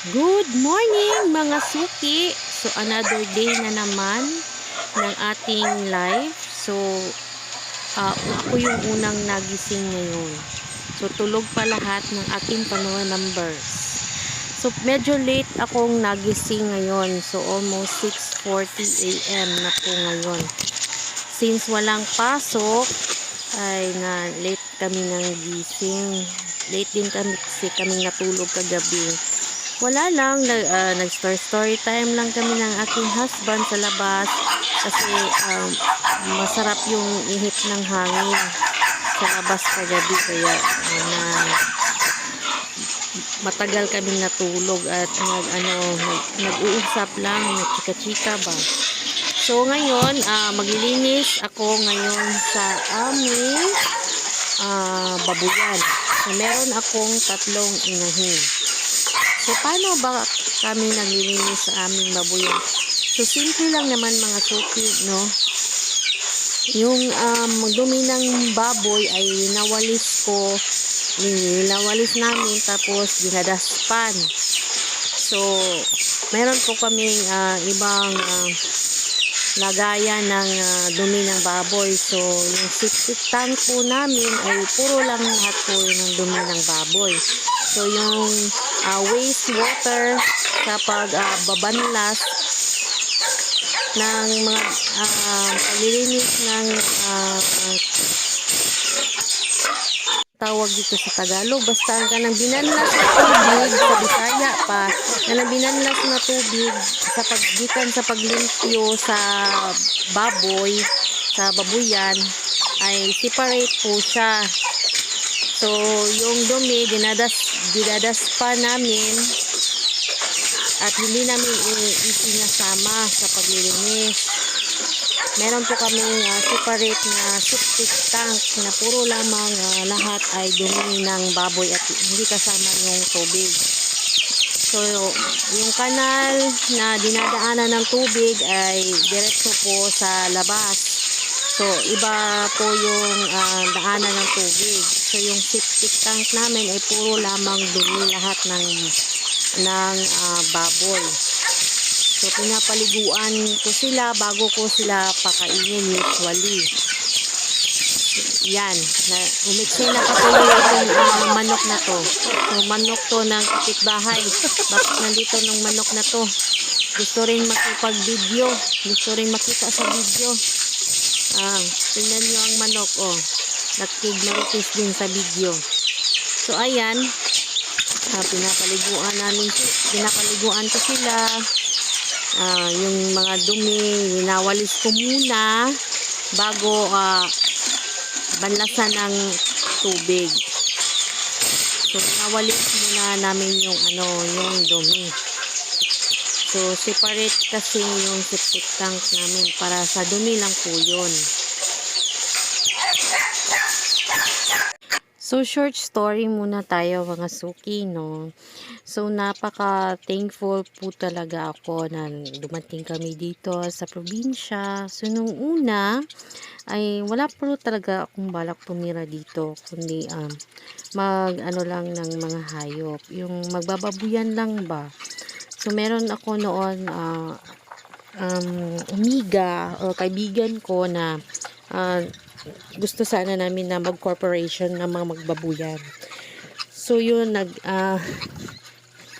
Good morning mga suki! So another day na naman ng ating live. So ah, ako yung unang nagising ngayon. So tulog pa lahat ng aking panuwa numbers. So medyo late akong nagising ngayon. So almost 6.40 a.m. na po ngayon. Since walang pasok, ay na late kami ng gising. Late din kami kasi kami natulog kagabi. Wala lang, nag, ah, nag-story story time lang kami ng aking husband sa labas kasi um, masarap yung ihip ng hangin sa labas kagabi. Kaya ah, na matagal kami natulog at nag ano nag, nag-uusap lang nagchika-chika ba. So ngayon ah, maglilinis ako ngayon sa aming ah, babuyan. So meron akong tatlong inahin So, paano ba kami naglilinis sa aming babuyan? So, simple lang naman mga suki, no? Yung um, dumi ng baboy ay nawalis ko, nilawalis namin, tapos dinadaspan. So, meron po kaming ah, ibang ah, lagayan ng ah, dumi ng baboy. So, yung septic tank po namin ay puro lang lahat po ng dumi ng baboy. So, yung uh, wastewater kapag uh, babanlas ng mga uh, paglilinis ng uh, tawag dito sa Tagalog basta ka nang binanlas na tubig sa Bisaya pa na nang binanlas na tubig sa paggikan sa paglimpyo sa baboy sa babuyan ay separate po siya So, yung dumi, dinadas, dinadas pa namin at hindi namin isinasama sa paglilinis. Meron po kaming uh, separate na septic tank na puro lamang uh, lahat ay dumi ng baboy at hindi kasama yung tubig. So, yung kanal na dinadaanan ng tubig ay diretso po sa labas. So, iba po yung uh, daanan ng tubig. So, yung septic tank namin ay puro lamang dumi lahat ng ng uh, baboy. So, pinapaliguan ko sila bago ko sila pakainin usually. Yan. Na, umiksi na patuloy itong uh, manok na to. So, manok to ng kapitbahay. Bakit nandito ng manok na to? Gusto rin makipag-video. Gusto rin makita sa video. Ah, tingnan nyo ang manok, oh. Nakig-maritis din sa video. So, ayan. Ah, pinapaliguan namin, pinapaliguan ko sila. Ah, yung mga dumi, winawalis ko muna bago ah, banlasan ng tubig. So, winawalis muna namin yung ano, yung dumi. So, separate kasi yung septic tank namin para sa dumi lang po yun. So, short story muna tayo mga suki, no? So, napaka-thankful po talaga ako na dumating kami dito sa probinsya. So, nung una, ay wala po talaga akong balak tumira dito, kundi um, mag, ano lang ng mga hayop. Yung magbababuyan lang ba? So, meron ako noon uh, um, umiga o kaibigan ko na uh, gusto sana namin na mag-corporation ng mga magbabuyan. So, yun, nag, uh,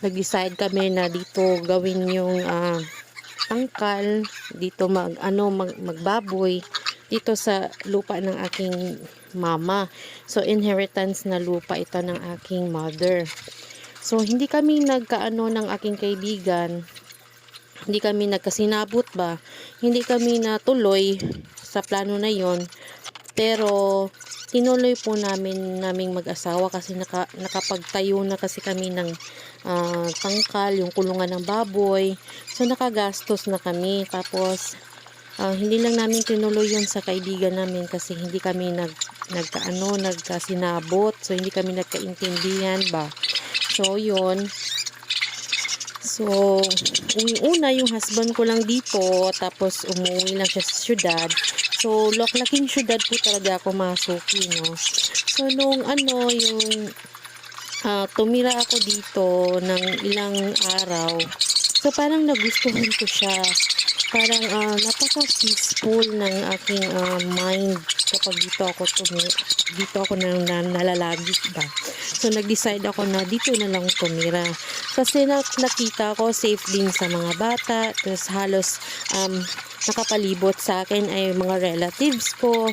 nag-decide kami na dito gawin yung uh, tangkal, dito mag, ano, mag, magbaboy, dito sa lupa ng aking mama. So, inheritance na lupa ito ng aking mother. So, hindi kami nagkaano ng aking kaibigan. Hindi kami nagkasinabot ba. Hindi kami natuloy sa plano na yon Pero, tinuloy po namin naming mag-asawa kasi naka, nakapagtayo na kasi kami ng uh, tangkal, yung kulungan ng baboy. So, nakagastos na kami. Tapos, uh, hindi lang namin tinuloy yun sa kaibigan namin kasi hindi kami nag, nagkaano, nagkasinabot. So, hindi kami nagkaintindihan ba. So, yun. So, una yung husband ko lang dito, tapos umuwi lang siya sa syudad. So, laking syudad po talaga ako masuki, no? So, nung ano, yung ah, tumira ako dito ng ilang araw. So parang nagustuhan ko siya. Parang ah, napaka-peaceful ng aking ah, mind kapag dito ako tumira. Dito ako nang na, nalalagi ba. So nag-decide ako na dito na lang tumira. Kasi na, nakita ko safe din sa mga bata. Tapos halos um, nakapalibot sa akin ay mga relatives ko.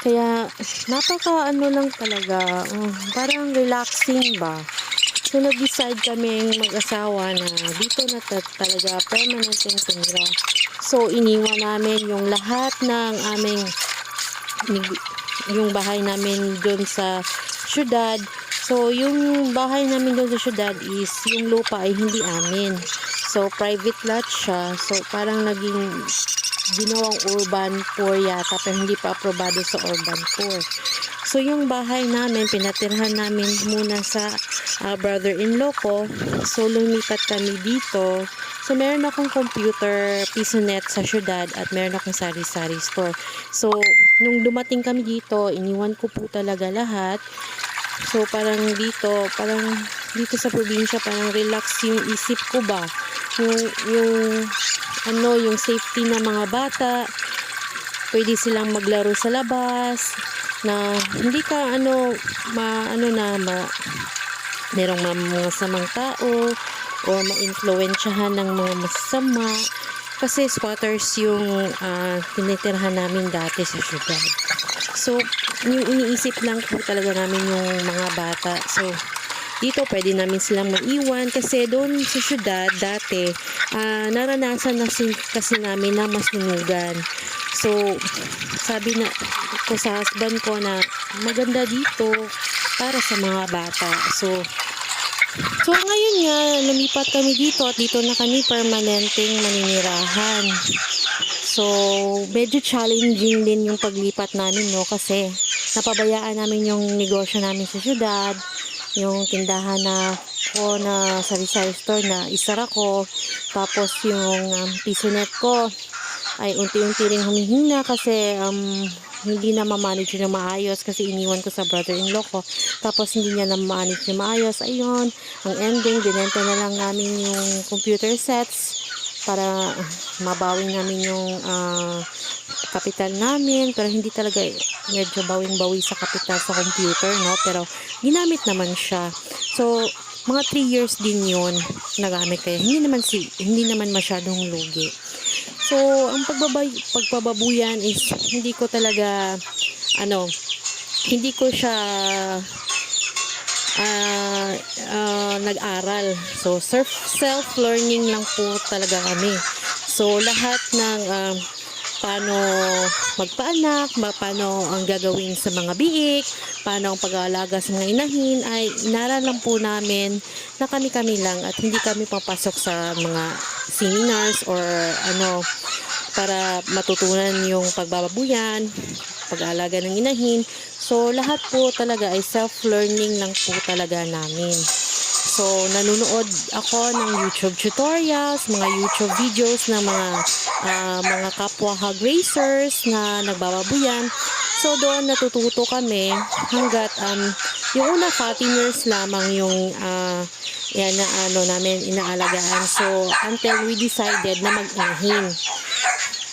Kaya, napaka ano lang talaga, uh, parang relaxing ba. So, nag-decide kaming mag-asawa na dito na ta- talaga permanent yung tumira. So, iniwan namin yung lahat ng aming yung bahay namin doon sa syudad. So, yung bahay namin doon sa syudad is yung lupa ay hindi amin. So, private lot siya. So, parang naging ginawang urban poor yata pero hindi pa aprobado sa urban poor. So yung bahay namin, pinatirhan namin muna sa ah, brother-in-law ko. So lumipat kami dito. So meron akong computer, pisonet sa syudad at meron akong sari-sari store. So nung dumating kami dito, iniwan ko po talaga lahat. So parang dito, parang dito sa probinsya, parang relax yung isip ko ba. Yung, yung ano, yung safety ng mga bata, pwede silang maglaro sa labas, na hindi ka ano, ma, ano na, ma, merong mga masamang tao, o ma-influensyahan ng mga masama, kasi squatters yung ah, tinitirhan namin dati sa syudad. So, yung iniisip lang po talaga namin yung mga bata. So, dito pwede namin silang maiwan kasi doon sa syudad dati ah, naranasan na sin- kasi namin na masunugan. So, sabi na ko sa husband ko na maganda dito para sa mga bata. So, so ngayon nga, lumipat kami dito at dito na kami permanenteng maninirahan. So, medyo challenging din yung paglipat namin, no? Kasi napabayaan namin yung negosyo namin sa syudad, yung tindahan na ko na sari-sari store na isara ko, tapos yung um, pisonet ko ay unti-unti rin humihina kasi um, hindi na ma-manage na maayos kasi iniwan ko sa brother-in-law ko. Tapos hindi niya na ma-manage na maayos. Ayun, ang ending, binenta na lang namin yung computer sets para mabawi namin yung ah, kapital namin. Pero hindi talaga medyo bawing-bawi sa kapital sa computer no? Pero ginamit naman siya. So mga 3 years din yun nagamit. Kaya hindi naman si hindi naman masyadong lugi so ang pagbabay pagbababuyan is hindi ko talaga ano hindi ko siya ah ah, nag-aral. So, self, self-learning lang po talaga kami. So, lahat ng um, paano magpaanak, ma- paano ang gagawin sa mga biik, paano ang pag-aalaga sa mga inahin, ay inaral po namin na kami-kami lang at hindi kami papasok sa mga seminars or ano, para matutunan yung pagbababuyan, pag-aalaga ng inahin. So, lahat po talaga ay self-learning lang po talaga namin. So, nanonood ako ng YouTube tutorials, mga YouTube videos ng mga ah, mga kapwa hog racers na nagbababuyan. So, doon natututo kami hanggat um, yung una 14 years lamang yung ah, yan na ano namin inaalagaan. So, until we decided na mag-inahin.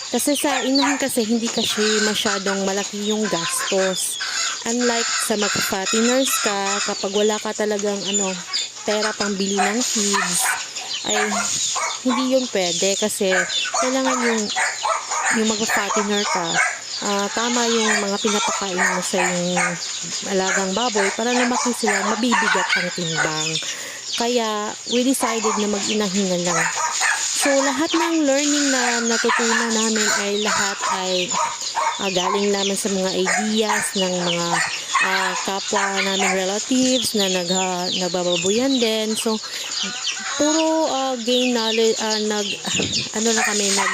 Kasi sa inahin kasi hindi kasi masyadong malaki yung gastos. Unlike sa magpa-fatteners ka, kapag wala ka talagang ano, pera pang bili ng feeds, ay hindi yun pwede kasi kailangan yung yung magpa-fattener ka, ah, tama yung mga pinapakain mo sa yung alagang baboy para lumaki sila, mabibigat ang timbang. Kaya, we decided na mag-inahin na lang. So, lahat ng learning na natutunan namin ay lahat ay ah, galing namin sa mga ideas ng mga ah, kapwa namin relatives na nag, nagbababuyan din. So, puro ah, gain knowledge, ah, nag, ano na kami, nag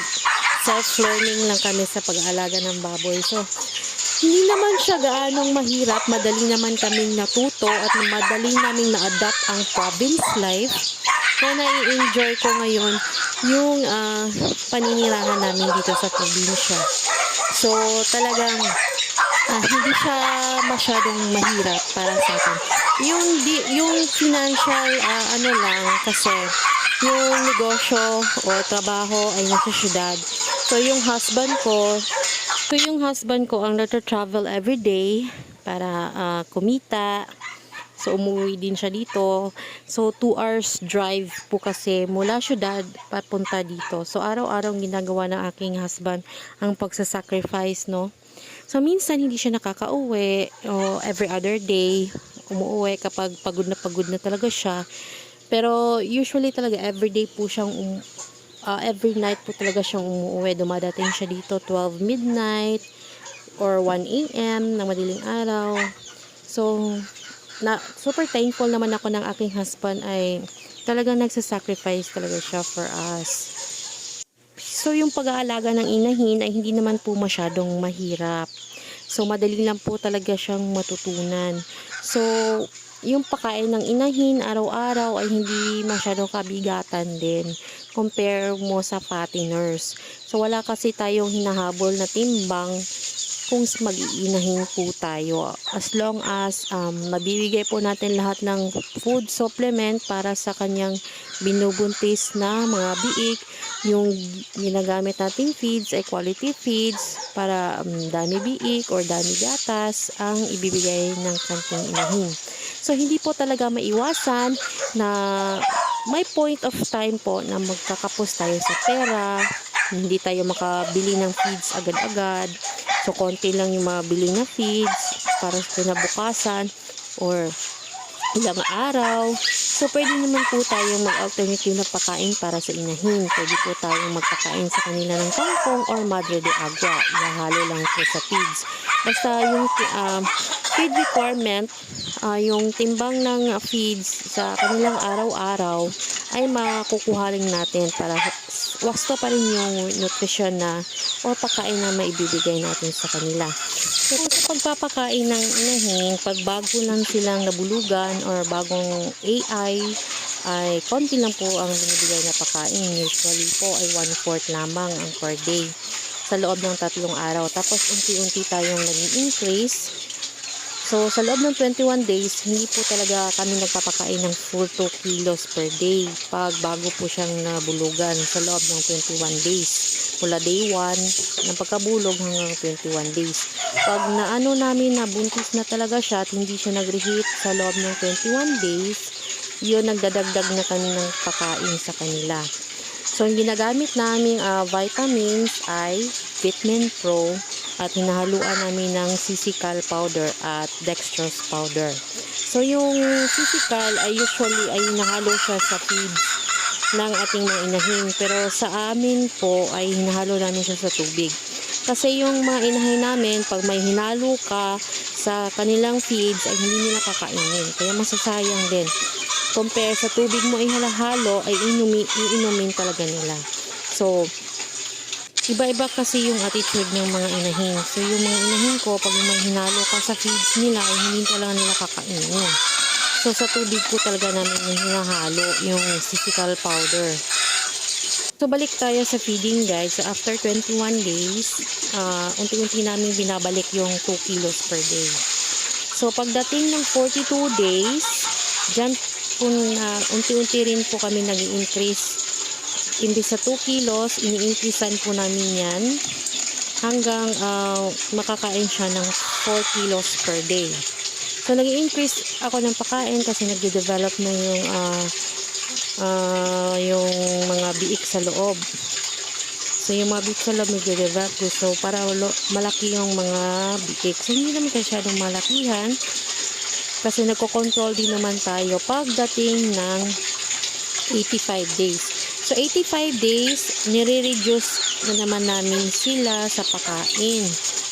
self-learning lang kami sa pag-aalaga ng baboy. So, hindi naman siya gaanong mahirap. Madali naman kaming natuto at madali naming na-adapt ang province life. Kaya nai-enjoy ko ngayon yung ah, paninirahan namin dito sa probinsya. So, talagang ah, hindi siya masyadong mahirap para sa akin. Yung, di, yung financial, ah, ano lang, kasi yung negosyo o trabaho ay nasa syudad. So, yung husband ko, so yung husband ko ang nata-travel every day para ah, kumita. So, umuwi din siya dito. So, 2 hours drive po kasi mula syudad papunta dito. So, araw-araw ginagawa ng aking husband ang pagsasacrifice, no? So, minsan hindi siya nakakauwi o every other day umuwi kapag pagod na pagod na talaga siya. Pero usually talaga everyday po siyang um, ah, every night po talaga siyang umuwi. Dumadating siya dito 12 midnight or 1 a.m. ng madaling araw. So, na super thankful naman ako ng aking husband ay talagang nagsasacrifice talaga siya for us. So, yung pag-aalaga ng inahin ay hindi naman po masyadong mahirap. So, madali lang po talaga siyang matutunan. So, yung pakain ng inahin araw-araw ay hindi masyadong kabigatan din compare mo sa patiners. So, wala kasi tayong hinahabol na timbang kung mag-iinahin po tayo. As long as um, mabibigay po natin lahat ng food supplement para sa kanyang binubuntis na mga biik, yung ginagamit nating feeds ay quality feeds para um, dami biik or dami gatas ang ibibigay ng kanting inahin. So, hindi po talaga maiwasan na may point of time po na magkakapos tayo sa pera, hindi tayo makabili ng feeds agad-agad. So, konti lang yung mabili na feeds para sa kinabukasan or ilang araw. So, pwede naman po tayong mag-alternative na pakain para sa inahin. Pwede po tayong magpakain sa kanila ng kangkong or madre de agua. Ihahalo lang po sa feeds. Basta yung um, feed requirement, ah, yung timbang ng feeds sa kanilang araw-araw ay makukuha rin natin para wasta pa rin yung nutrition na o pagkain na maibibigay natin sa kanila. So, sa pagpapakain ng inahin, pag bago lang silang nabulugan or bagong AI, ay konti lang po ang binibigay na pagkain. Usually po ay one-fourth lamang ang per day sa loob ng tatlong araw. Tapos unti-unti tayong naging increase So, sa loob ng 21 days, hindi po talaga kami nagpapakain ng full 2 kilos per day pag bago po siyang nabulugan sa loob ng 21 days. Mula day 1 ng pagkabulog hanggang 21 days. Pag naano namin na buntis na talaga siya at hindi siya nag-reheat sa loob ng 21 days, yun nagdadagdag na kami ng pakain sa kanila. So, ang ginagamit naming ah, vitamins ay Vitamin Pro at hinahaluan namin ng sisical powder at dextrose powder. So, yung sisical ay usually ay hinahalo siya sa feeds ng ating mga inahin. Pero sa amin po ay hinahalo namin siya sa tubig. Kasi yung mga inahin namin, pag may hinalo ka sa kanilang feeds, ay hindi nila kakainin. Kaya masasayang din. Compare sa tubig mo ihalahalo, ay inumi, iinumin talaga nila. So, iba-iba kasi yung attitude ng mga inahin. So, yung mga inahin ko, pag may hinalo ka sa feeds nila, ay hindi talaga nila kakainin. So, sa tubig ko talaga namin hinahalo yung physical powder. So, balik tayo sa feeding guys. So, after 21 days, ah, unti-unti namin binabalik yung 2 kilos per day. So, pagdating ng 42 days, dyan po na unti-unti rin po kami nag increase Imbis sa 2 kilos, ini-increasean po namin yan hanggang ah, makakain siya ng 4 kilos per day. So, nag increase ako ng pakain kasi nagde-develop na yung ah, ah, yung mga biik sa loob. So, yung mga biik sa loob nagde-develop. So, para malaki yung mga biik. So, hindi naman masyadong malakihan kasi nagko-control din naman tayo pagdating ng 85 days. So, 85 days, nire-reduce na naman namin sila sa pakain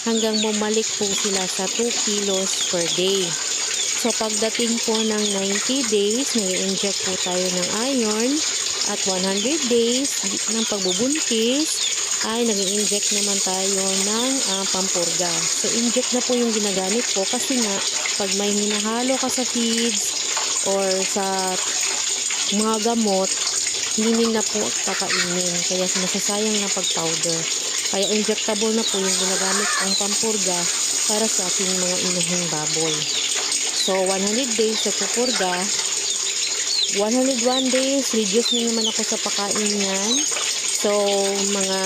hanggang bumalik po sila sa 2 kilos per day. So, pagdating po ng 90 days, nag-inject po tayo ng iron at 100 days ng pagbubuntis ay nag-inject naman tayo ng ah, pampurga. So, inject na po yung ginagamit ko kasi nga, pag may hinahalo ka sa feeds or sa mga gamot, hindi na po kakainin. Kaya masasayang na pag powder. Kaya injectable na po yung ginagamit ang pampurga para sa ating mga inahing baboy. So, 100 days sa pupurga. 101 days, reduce na naman ako sa pakain niyan. So, mga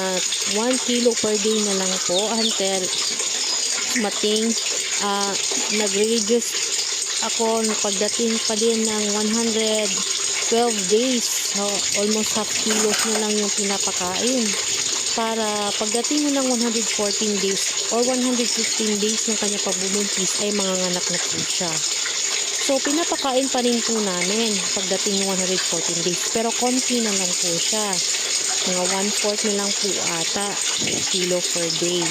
1 kilo per day na lang po until mating uh, nag-reduce ako pagdating pa din ng 112 days. So, almost half kilos na lang yung pinapakain. Para pagdating mo ng 114 days or 115 days ng kanya pagbubuntis ay manganganak na po siya. So, pinapakain pa rin po namin pagdating ng 114 days. Pero konti na lang po siya. Mga 1-4 na lang po ata kilo per day.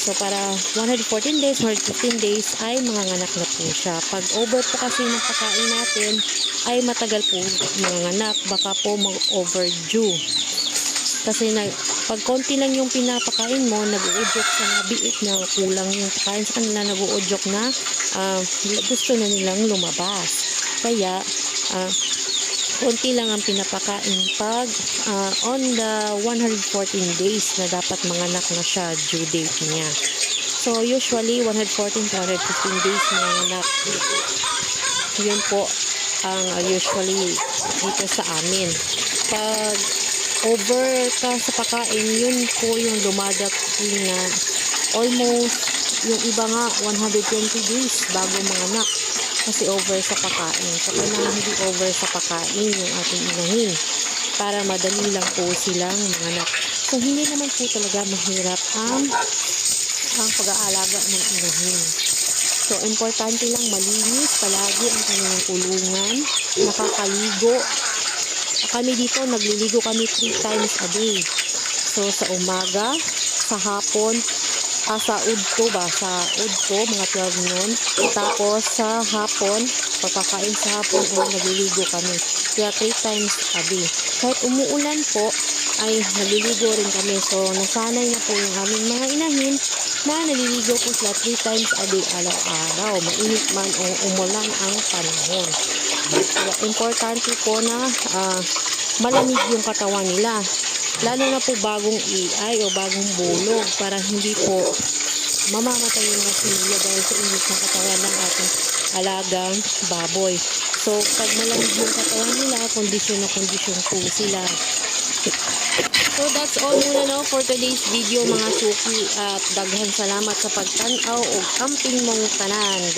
So, para 114 days, 115 days ay manganganak na po siya. Pag over po kasi ng pakain natin, ay matagal po manganganak. Baka po mag-overdue. Kasi na, pag konti lang yung pinapakain mo, nag-uudyok sa mga biik na kulang yung pakain sa kanila, nag-uudyok na ah, gusto na nilang lumabas. Kaya, ah, konti lang ang pinapakain pag ah, on the 114 days na dapat manganak na siya due date niya. So, usually, 114 to 115 days manganak. Yun po ang usually dito sa amin. Pag over ka sa pakain, yun po yung lumadating na almost yung iba nga 120 days bago manganak kasi over sa pakain. So, kailangan hindi over sa pakain yung ating inahin para madali lang po silang manganak. So, hindi naman po talaga mahirap ang ang pag-aalaga ng inahin. So, importante lang malinis palagi ang kanilang kulungan, nakakaligo. Kami dito, nagliligo kami 3 times a day. So, sa umaga, sa hapon, ah, sa udto ba? Sa udto, mga 12 noon. Tapos, sa hapon, pagkakain sa hapon, ay nagliligo kami. Kaya 3 times a day. Kahit umuulan po, ay naliligo rin kami. So, nasanay na po yung aming mga inahin na naliligo po sila 3 times a day araw-araw. Mainit man o umulan ang panahon. Kaya importante po na ah, malamig yung katawan nila. Lalo na po bagong iay o bagong bulog para hindi po mamamatay yung mga similya dahil sa init ng katawan ng ating alagang baboy. So, pag malamig yung katawan nila, kondisyon na kondisyon po sila. So that's all muna no for today's video mga suki at daghan salamat sa pagtanaw o camping mong tanan.